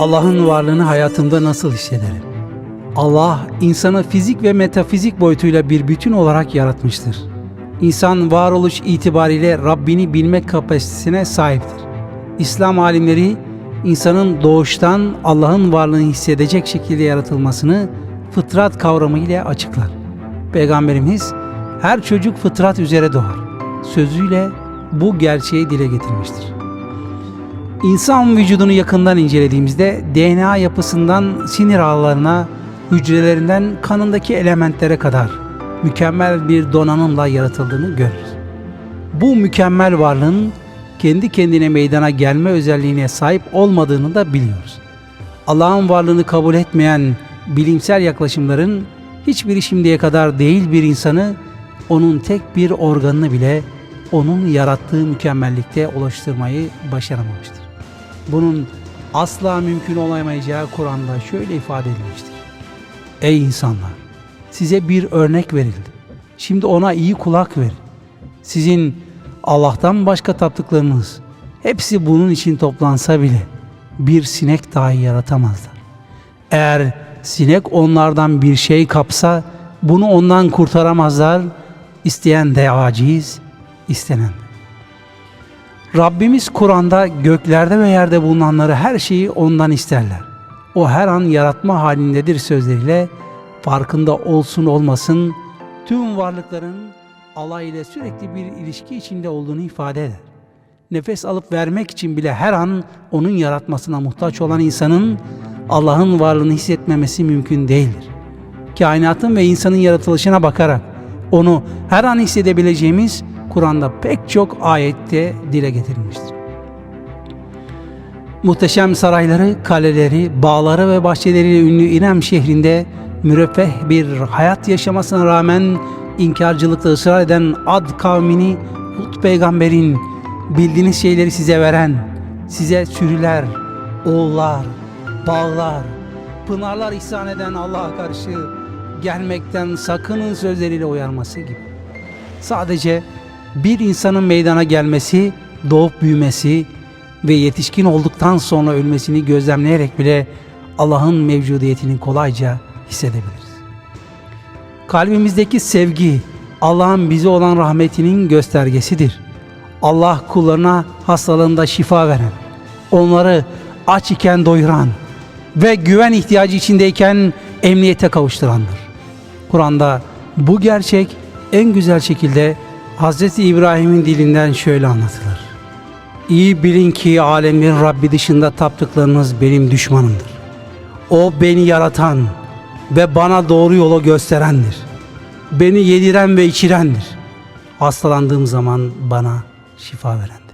Allah'ın varlığını hayatımda nasıl hissederim? Allah insanı fizik ve metafizik boyutuyla bir bütün olarak yaratmıştır. İnsan varoluş itibariyle Rabbini bilmek kapasitesine sahiptir. İslam alimleri insanın doğuştan Allah'ın varlığını hissedecek şekilde yaratılmasını fıtrat kavramı ile açıklar. Peygamberimiz her çocuk fıtrat üzere doğar sözüyle bu gerçeği dile getirmiştir. İnsan vücudunu yakından incelediğimizde DNA yapısından sinir ağlarına, hücrelerinden kanındaki elementlere kadar mükemmel bir donanımla yaratıldığını görürüz. Bu mükemmel varlığın kendi kendine meydana gelme özelliğine sahip olmadığını da biliyoruz. Allah'ın varlığını kabul etmeyen bilimsel yaklaşımların hiçbiri şimdiye kadar değil bir insanı onun tek bir organını bile onun yarattığı mükemmellikte ulaştırmayı başaramamıştır. Bunun asla mümkün olamayacağı Kur'an'da şöyle ifade edilmiştir. Ey insanlar! Size bir örnek verildi. Şimdi ona iyi kulak verin. Sizin Allah'tan başka taptıklarınız hepsi bunun için toplansa bile bir sinek dahi yaratamazlar. Eğer sinek onlardan bir şey kapsa bunu ondan kurtaramazlar. İsteyen de aciz, istenen de. Rabbimiz Kur'an'da göklerde ve yerde bulunanları her şeyi ondan isterler. O her an yaratma halindedir sözleriyle farkında olsun olmasın tüm varlıkların Allah ile sürekli bir ilişki içinde olduğunu ifade eder. Nefes alıp vermek için bile her an onun yaratmasına muhtaç olan insanın Allah'ın varlığını hissetmemesi mümkün değildir. Kainatın ve insanın yaratılışına bakarak onu her an hissedebileceğimiz Kur'an'da pek çok ayette dile getirilmiştir. Muhteşem sarayları, kaleleri, bağları ve bahçeleriyle ünlü İrem şehrinde müreffeh bir hayat yaşamasına rağmen inkarcılıkta ısrar eden Ad kavmini Hud peygamberin bildiğiniz şeyleri size veren, size sürüler, oğullar, bağlar, pınarlar ihsan eden Allah'a karşı gelmekten sakının sözleriyle uyarması gibi. Sadece bir insanın meydana gelmesi, doğup büyümesi ve yetişkin olduktan sonra ölmesini gözlemleyerek bile Allah'ın mevcudiyetini kolayca hissedebiliriz. Kalbimizdeki sevgi Allah'ın bize olan rahmetinin göstergesidir. Allah kullarına hastalığında şifa veren, onları aç iken doyuran ve güven ihtiyacı içindeyken emniyete kavuşturandır. Kur'an'da bu gerçek en güzel şekilde Hz. İbrahim'in dilinden şöyle anlatılır. İyi bilin ki alemlerin Rabbi dışında taptıklarınız benim düşmanımdır. O beni yaratan ve bana doğru yolu gösterendir. Beni yediren ve içirendir. Hastalandığım zaman bana şifa verendir.